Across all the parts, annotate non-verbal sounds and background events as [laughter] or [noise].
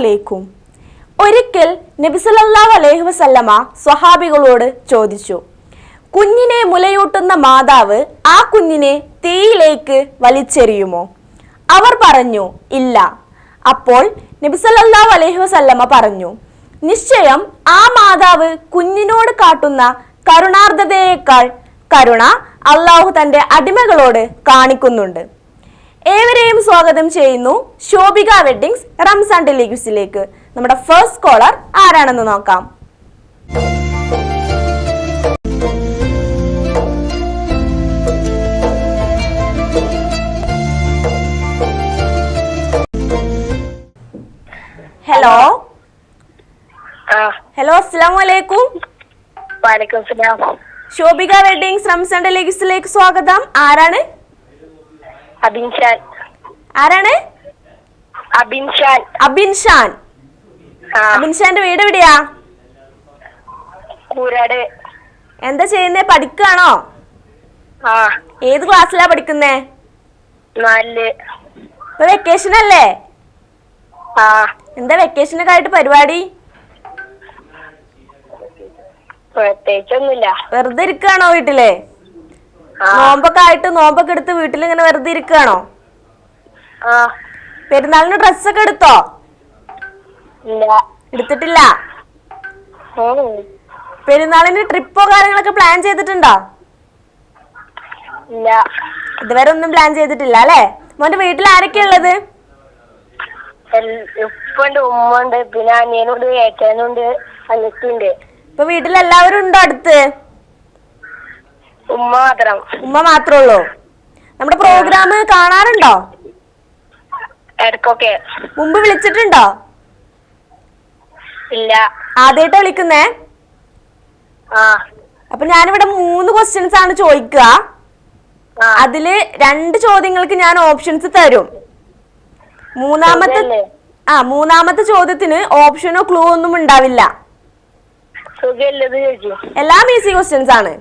അലൈക്കും. ഒരിക്കൽ നബിസലല്ലാഹു അലൈഹി വസല്ലമ സ്വഹാബികളോട് ചോദിച്ചു കുഞ്ഞിനെ മുലയൂട്ടുന്ന മാതാവ് ആ കുഞ്ഞിനെ തീയിലേക്ക് വലിച്ചെറിയുമോ? അവർ പറഞ്ഞു ഇല്ല. അപ്പോൾ നബിസലല്ലാഹു അലൈഹി വസല്ലമ പറഞ്ഞു നിശ്ചയം ആ മാതാവ് കുഞ്ഞിനോട് കാട്ടുന്ന കരുണാർദ്ധതയേക്കാൾ കരുണ അള്ളാഹു തന്റെ അടിമകളോട് കാണിക്കുന്നുണ്ട്. ഏവരെയും സ്വാഗതം ചെയ്യുന്നു ശോഭിക വെഡിങ്സ് റംസാൻ ടെലിഗ്യൂസിലേക്ക് നമ്മുടെ ഫസ്റ്റ് കോളർ ആരാണെന്ന് നോക്കാം. ഹലോ ഹലോ അസ്സാം വലൈക്കും ശോഭിക വെഡിങ്സ് റംസാൻ ടെലിഗ്യൂസിലേക്ക് സ്വാഗതം. ആരാണ്? അബിൻഷാൻ ആരാണ്? അബിൻഷാൻ അബിൻ ഷാൻ. ആ. അബിൻ ഷാന്റെ വീട് എവിടെയാ? കൂരാട്. എന്താ ചെയ്യുന്നേ? പഠിക്കുകയാണോ ഏത് ക്ലാസ്സിലാ പഠിക്കുന്നേ? നാലിൽ. ഇപ്പൊ വെക്കേഷൻ അല്ലേ? എന്താ വെക്കേഷനൊക്കെ ആയിട്ട് പരിപാടി? പ്രത്യേകിച്ചൊന്നുമില്ല. വെറുതെ ഇരിക്കുകയാണോ വീട്ടിൽ? നോമ്പൊക്കെ ആയിട്ട് നോമ്പൊക്കെ എടുത്ത് വീട്ടിൽ ഇങ്ങനെ വെറുതെ ഇരിക്കുകയാണോ പെരുന്നാളിന് ഡ്രസ്സൊക്കെ എടുത്തോ? എടുത്തിട്ടില്ല? പെരുന്നാളിന് ട്രിപ്പോ കാര്യങ്ങളൊക്കെ പ്ലാൻ ചെയ്തിട്ടുണ്ടോ? ഇതുവരെ ഒന്നും പ്ലാൻ ചെയ്തിട്ടില്ല അല്ലേ? മോന്റെ വീട്ടിൽ ആരൊക്കെയാ ഉള്ളത്? ഉപ്പുണ്ട് ഉമ്മ ഉണ്ട് പിന്നെ അനിയനുണ്ട് ഏറ്റാനുണ്ട് അനിയത്തിണ്ട് ഇപ്പൊ വീട്ടിൽ എല്ലാവരും ഉണ്ടോ അടുത്ത്? ഉമ്മ മാത്രം ഉമ്മ മാത്രമേ ഉള്ളൂ നമ്മുടെ പ്രോഗ്രാം കാണാറുണ്ടോ? ഇടക്കൊക്കെ മുമ്പ് വിളിച്ചിട്ടുണ്ടോ? ഇല്ല. ആദ്യമായിട്ടാ വിളിക്കുന്നേ? ആ. അപ്പൊ ഞാനിവിടെ മൂന്ന് ക്വസ്റ്റ്യൻസ് ആണ് ചോദിക്കുക. അതിൽ രണ്ട് ചോദ്യങ്ങൾക്ക് ഞാൻ ഓപ്ഷൻസ് തരും. മൂന്നാമത്തെ ആ മൂന്നാമത്തെ ചോദ്യത്തിന് ഓപ്ഷനോ ക്ലൂ ഒന്നും ഉണ്ടാവില്ല. എല്ലാം ഈസി ക്വസ്റ്റ്യൻസ് ആണ്.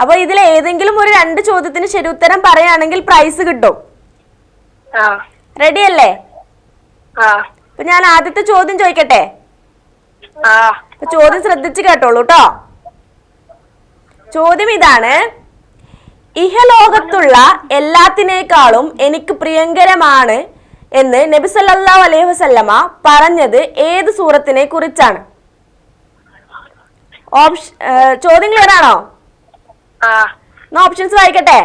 അപ്പൊ ഇതിൽ ഏതെങ്കിലും ഒരു രണ്ട് ചോദ്യത്തിന് ശരി ഉത്തരം പറയുകയാണെങ്കിൽ പ്രൈസ് കിട്ടും. റെഡി അല്ലേ? അപ്പൊ ഞാൻ ആദ്യത്തെ ചോദ്യം ചോദിക്കട്ടെ? ചോദ്യം ശ്രദ്ധിച്ച് കേട്ടോളൂ കേട്ടോ ചോദ്യം ഇതാണ്. ഇഹലോകത്തുള്ള എല്ലാത്തിനേക്കാളും എനിക്ക് പ്രിയങ്കരമാണ് എന്ന് നബി സല്ലല്ലാഹു അലൈഹി വസല്ലമ പറഞ്ഞത് ഏത് സൂറത്തിനെ കുറിച്ചാണ്? ഓപ്ഷൻ ചോദ്യം ക്ലിയർ ആണോ ആ. എന്നാ ഓപ്ഷൻസ് വായിക്കട്ടെ.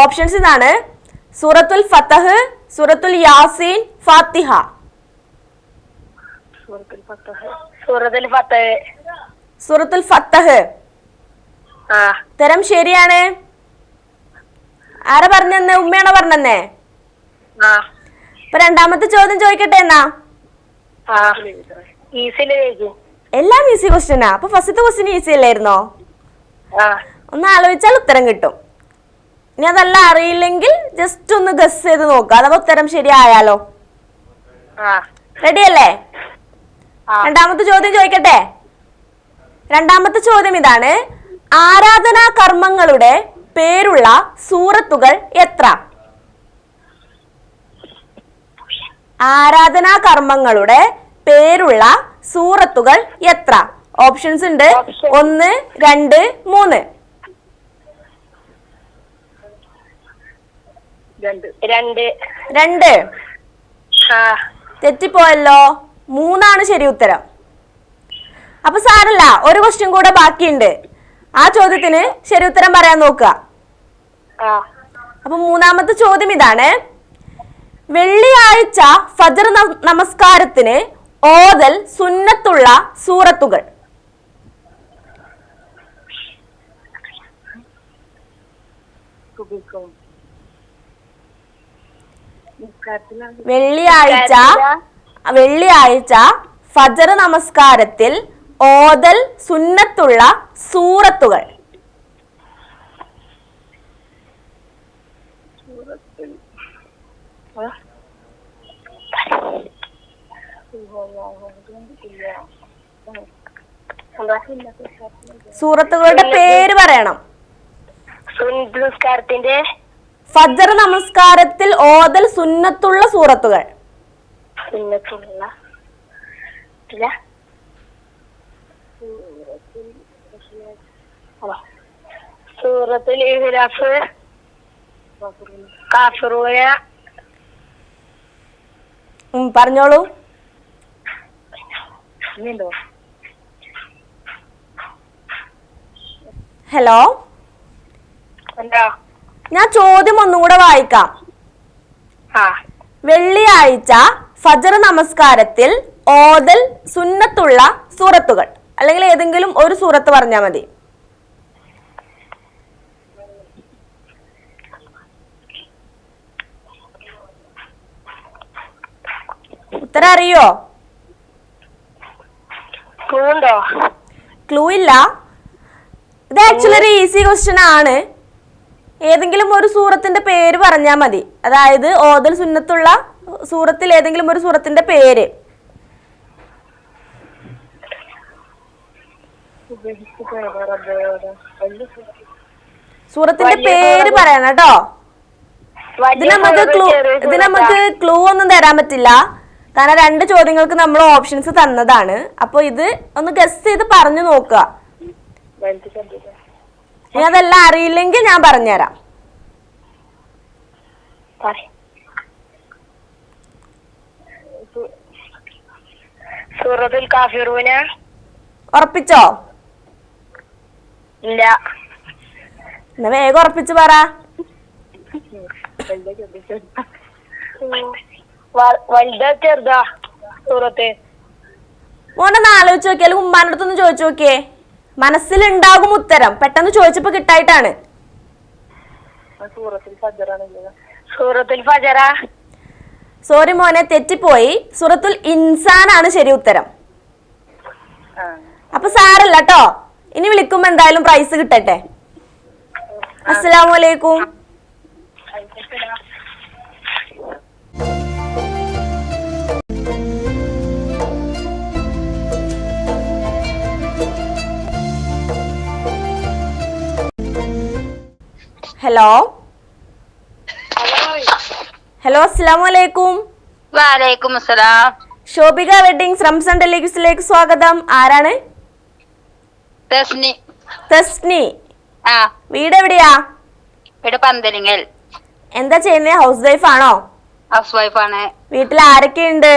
ഓപ്ഷൻസ് ഇതാണ്. സൂറത്തുൽ ഫത്തഹ് സൂറത്തുൽ യാസീൻ ഫാത്തിഹ. സൂറത്തിൽ ഫത്തഹ് തരം ശരിയാണ്. ആരാ പറഞ്ഞെന്ന്? ഉമ്മയാണോ പറഞ്ഞെന്നേ? ഇപ്പൊ രണ്ടാമത്തെ ചോദ്യം ചോദിക്കട്ടെ എന്നാ? എല്ലാം ഈസി ക്വസ്റ്റ്യനാ അപ്പൊ ഫസ്റ്റത്തെ ക്വസ്റ്റ്യൻ ഈസി അല്ലായിരുന്നോ? ഒന്ന് ആലോചിച്ചാൽ ഉത്തരം കിട്ടും. ഇനി അതല്ല അറിയില്ലെങ്കിൽ ജസ്റ്റ് ഒന്ന് ഗസ് ചെയ്ത് നോക്കുക അഥവാ ഉത്തരം ശരിയായാലോ? റെഡി അല്ലേ? രണ്ടാമത്തെ ചോദ്യം ചോദിക്കട്ടെ? രണ്ടാമത്തെ ചോദ്യം ഇതാണ്. ആരാധനാ കർമ്മങ്ങളുടെ പേരുള്ള സൂറത്തുകൾ എത്ര? ആരാധനാ കർമ്മങ്ങളുടെ പേരുള്ള സൂറത്തുകൾ എത്ര? ഓപ്ഷൻസ് ഉണ്ട്. ഒന്ന് രണ്ട് മൂന്ന്. രണ്ട്. രണ്ട്. തെറ്റിപ്പോയല്ലോ. മൂന്നാണ് ശരി ഉത്തരം. അപ്പൊ സാറല്ല ഒരു ക്വസ്റ്റ്യൻ കൂടെ ബാക്കിയുണ്ട്. ആ ചോദ്യത്തിന് ശരി ഉത്തരം പറയാൻ നോക്കുക. അപ്പൊ മൂന്നാമത്തെ ചോദ്യം ഇതാണ്. വെള്ളിയാഴ്ച ഫജർ നമസ്കാരത്തിന് ഓതൽ സുന്നത്തുള്ള സൂറത്തുകൾ. വെള്ളിയാഴ്ച വെള്ളിയാഴ്ച ഫജർ നമസ്കാരത്തിൽ ഓതൽ സുന്നത്തുള്ള സൂറത്തുകൾ. സൂറത്തുകളുടെ പേര് പറയണം. സുന്നത്ത് നിസ്കാരത്തിന്റെ ഫജർ നമസ്കാരത്തിൽ ഓതൽ സുന്നത്തുള്ള സൂറത്തുകൾ. സുന്നത്തുള്ള സൂറത്തുൽ പറഞ്ഞോളൂ. ഹലോ? ഞാൻ ചോദ്യം ഒന്നുകൂടെ വായിക്കാം. വെള്ളിയാഴ്ച ഫജർ നമസ്കാരത്തിൽ ഓതൽ സുന്നത്തുള്ള സൂറത്തുകൾ. അല്ലെങ്കിൽ ഏതെങ്കിലും ഒരു സൂറത്ത് പറഞ്ഞാൽ മതി. ഉത്തരം അറിയോ? പൂണ്ടോ ക്ലൂ ഇല്ല ഇത് ആക്ച്വലി ഒരു ഈസി ക്വസ്റ്റ്യൻ ആണ്. ഏതെങ്കിലും ഒരു സൂറത്തിന്റെ പേര് പറഞ്ഞാൽ മതി. അതായത് ഓതൽ സുന്നത്തുള്ള സൂറത്തിൽ ഏതെങ്കിലും ഒരു സൂറത്തിന്റെ പേര്. സൂറത്തിന്റെ പേര്. പറയണം കേട്ടോ. ഇത് നമുക്ക് ക്ലൂ ഇത് നമുക്ക് ക്ലൂ ഒന്നും തരാൻ പറ്റില്ല. കാരണം രണ്ട് ചോദ്യങ്ങൾക്ക് നമ്മൾ ഓപ്ഷൻസ് തന്നതാണ്. അപ്പൊ ഇത് ഒന്ന് ഗസ് ചെയ്ത് പറഞ്ഞു നോക്കുക. ഇനി അതെല്ലാം അറിയില്ലെങ്കിൽ ഞാൻ പറഞ്ഞുതരാം. സൂറത്തുൽ കാഫിറൂന. ഉറപ്പിച്ചോ? ഇല്ല. എന്നാ വേഗം ഉറപ്പിച്ചു പറ. വലുതാ ചെറുതാ സൂറത്ത് മോനൊന്ന് ആലോചിച്ച് നോക്കിയാൽ ഉമ്മാന്റെ അടുത്തൊന്ന് ചോദിച്ചു നോക്കിയേ. മനസ്സിലുണ്ടാകും ഉത്തരം. പെട്ടെന്ന് ചോദിച്ചപ്പോ കിട്ടായിട്ടാണ്. സൂറത്തുൽ ഫജറ? സോറി മോനെ തെറ്റിപ്പോയി. സുറത്തുൽ ഇൻസാനാണ് ആണ് ശരി ഉത്തരം. അപ്പൊ സാരല്ല കേട്ടോ ഇനി വിളിക്കുമ്പോ എന്തായാലും പ്രൈസ് കിട്ടട്ടെ. അസ്സലാമു ഹലോ ഹലോ അലൈക്കും വാലേക്കും അസ്സലാം ഷോബിക വെഡിങ്സ് റംസൺ ടെലിവിസിലേക്ക് സ്വാഗതം. ആരാണ്? തസ്നി തസ്നി ആ. വീട് എവിടെയാ? ഇവിടെ പന്തലിങ്ങൽ. എന്താ ചെയ്യുന്നത് ഹൗസ് വൈഫ് ആണോ? ഹൗസ് വൈഫ് ആണ്. വീട്ടിൽ ആരൊക്കെ ഉണ്ട്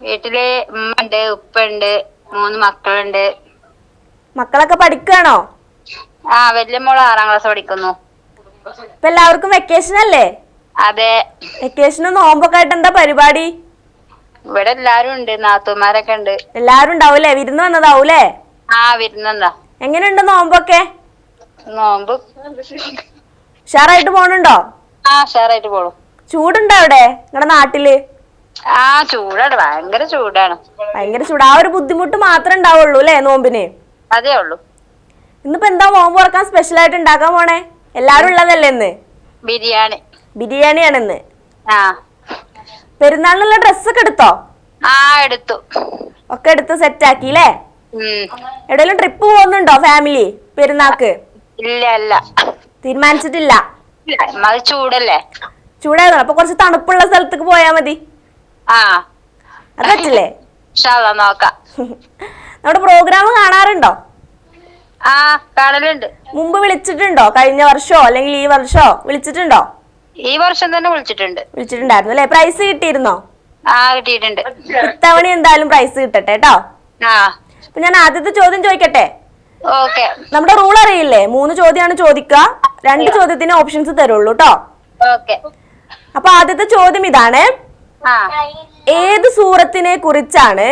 വീട്ടിൽ ഉമ്മ ഉണ്ട് ഉപ്പ ഉണ്ട് മൂന്ന് മക്കളുണ്ട്. മക്കളൊക്കെ പഠിക്കുകയാണോ ആ വലിയ മോൾ ആറാം ക്ലാസ് പഠിക്കുന്നു. ഇപ്പൊ എല്ലാവർക്കും വെക്കേഷൻ അല്ലേ? അതെ. വെക്കേഷൻ നോമ്പൊക്കെ ആയിട്ട് എന്താ പരിപാടി? ഇവിടെ എല്ലാരും ഉണ്ട് നാത്തുമാരൊക്കെ ഉണ്ട്. എല്ലാരും ഉണ്ടാവൂലേ? വിരുന്ന് വന്നതാവൂലേ? ആ വിരുന്നെന്താ എങ്ങനെയുണ്ട് നോമ്പൊക്കെ? നോമ്പ്. ഉഷാറായിട്ട് പോണുണ്ടോ? ആ ഉഷാറായിട്ട് പോണു. ചൂടുണ്ടോ അവിടെ നിങ്ങളുടെ നാട്ടിൽ? ആ ചൂടാണ് ഭയങ്കര ചൂടാണ്. ഭയങ്കര ചൂട്. ആ ഒരു ബുദ്ധിമുട്ട് മാത്രമേ ഉണ്ടാവുള്ളൂ അല്ലേ നോമ്പിന്? അതേ ഉള്ളൂ. ഇന്നിപ്പോ എന്താ നോമ്പ് തുറക്കാൻ സ്പെഷ്യൽ ആയിട്ട് ഉണ്ടാക്കാൻ പോണേ? എല്ലാരും ഉള്ളതല്ലേ ഇന്ന് ബിരിയാണി. ബിരിയാണിയാണെന്ന്? പെരുന്നാളിനുള്ള ആ. പെരുന്നാളിനുള്ള ഡ്രസ്സൊക്കെ എടുത്തോ? ആ എടുത്തു. ഒക്കെ എടുത്ത് സെറ്റ് ആക്കി അല്ലേ എവിടെയെങ്കിലും ട്രിപ്പ് പോകുന്നുണ്ടോ ഫാമിലി പെരുന്നാക്ക് ഇല്ല ഇല്ല. തീരുമാനിച്ചിട്ടില്ല? ചൂടല്ലേ? ചൂടായിരുന്നു അപ്പൊ കുറച്ച് തണുപ്പുള്ള സ്ഥലത്തേക്ക് പോയാ മതി. ആ. അത് പറ്റില്ലേ? നോക്കാം. [laughs] നമ്മുടെ പ്രോഗ്രാം കാണാറുണ്ടോ? ആ കാണലുണ്ട്. മുമ്പ് വിളിച്ചിട്ടുണ്ടോ? കഴിഞ്ഞ വർഷോ അല്ലെങ്കിൽ ഈ വർഷോ? വിളിച്ചിട്ടുണ്ടോ? ഈ വർഷം തന്നെ വിളിച്ചിട്ടുണ്ട്. വിളിച്ചിട്ടുണ്ടായിരുന്നു അല്ലെ? പ്രൈസ് കിട്ടിയിരുന്നോ? ആ കിട്ടിയിട്ടുണ്ട്. ഇത്തവണ എന്തായാലും പ്രൈസ് കിട്ടട്ടെ കേട്ടോ ആ. അപ്പൊ ഞാൻ ആദ്യത്തെ ചോദ്യം ചോദിക്കട്ടെ? ഓക്കെ. നമ്മുടെ റൂൾ അറിയില്ലേ? മൂന്ന് ചോദ്യമാണ് ചോദിക്കുക. രണ്ട് ചോദ്യത്തിന് ഓപ്ഷൻസ് തരുള്ളൂ കേട്ടോ ഓക്കെ. അപ്പൊ ആദ്യത്തെ ചോദ്യം ഇതാണ്. ഏത് സൂറത്തിനെ കുറിച്ചാണ്?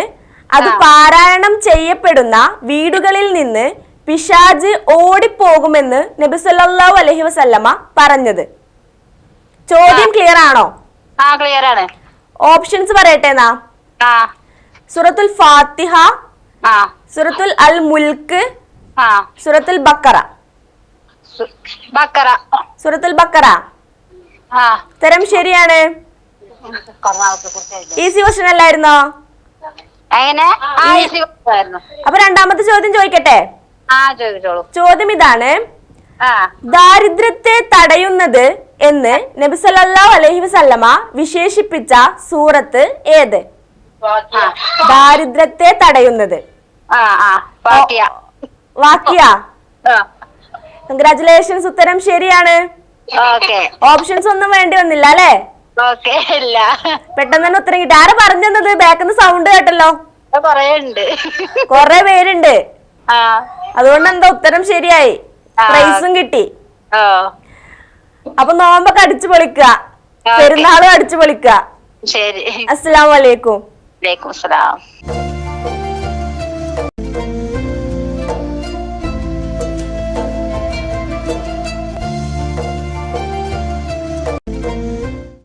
അത് പാരായണം ചെയ്യപ്പെടുന്ന വീടുകളിൽ നിന്ന് പിശാജ് ഓടിപ്പോകുമെന്ന് നബി സല്ലല്ലാഹു അലൈഹി വസല്ലമ പറഞ്ഞത്. ചോദ്യം ക്ലിയർ ആണോ? ആ ക്ലിയർ ആണ്. ഓപ്ഷൻസ് പറയട്ടെ എന്നാ. ആ. സൂറത്തുൽ ഫാത്തിഹ ആ. സൂറത്തുൽ അൽ മുൽക്ക് ആ. സൂറത്തുൽ ബക്കറ. ബക്കറ. സൂറത്തുൽ ബക്കറ. ആ. ഉത്തരം ശരിയാണ്. ഈസി ക്വസ്റ്റൻ അല്ലായിരുന്നോ? അപ്പൊ രണ്ടാമത്തെ ചോദ്യം ചോദിക്കട്ടെ? ചോദ്യം ഇതാണ്. ദാരിദ്ര്യത്തെ തടയുന്നത് എന്ന് നബി സല്ലല്ലാഹു അലൈഹി വസല്ലമ വിശേഷിപ്പിച്ച സൂറത്ത് ഏത്? ദാരിദ്ര്യത്തെ തടയുന്നത്. വാക്യ. കൺഗ്രാചുലേഷൻസ് ഉത്തരം ശരിയാണ്. ഓപ്ഷൻസ് ഒന്നും വേണ്ടി വന്നില്ല അല്ലേ? പെട്ടെന്ന് തന്നെ ഉത്തരം കിട്ടി. ആരാ പറഞ്ഞത് ബാക്കിന്ന് സൗണ്ട് കേട്ടല്ലോ. കൊറേ പേരുണ്ട്. അതുകൊണ്ട് എന്താ ഉത്തരം ശരിയായി. പ്രൈസും കിട്ടി. അപ്പൊ നോമ്പൊക്കെ അടിച്ചു പൊളിക്കുക. പെരുന്നാളും അടിച്ചു പൊളിക്കുക. ശരി. അസ്സലാമു അലൈക്കും. വലൈക്കും സലാം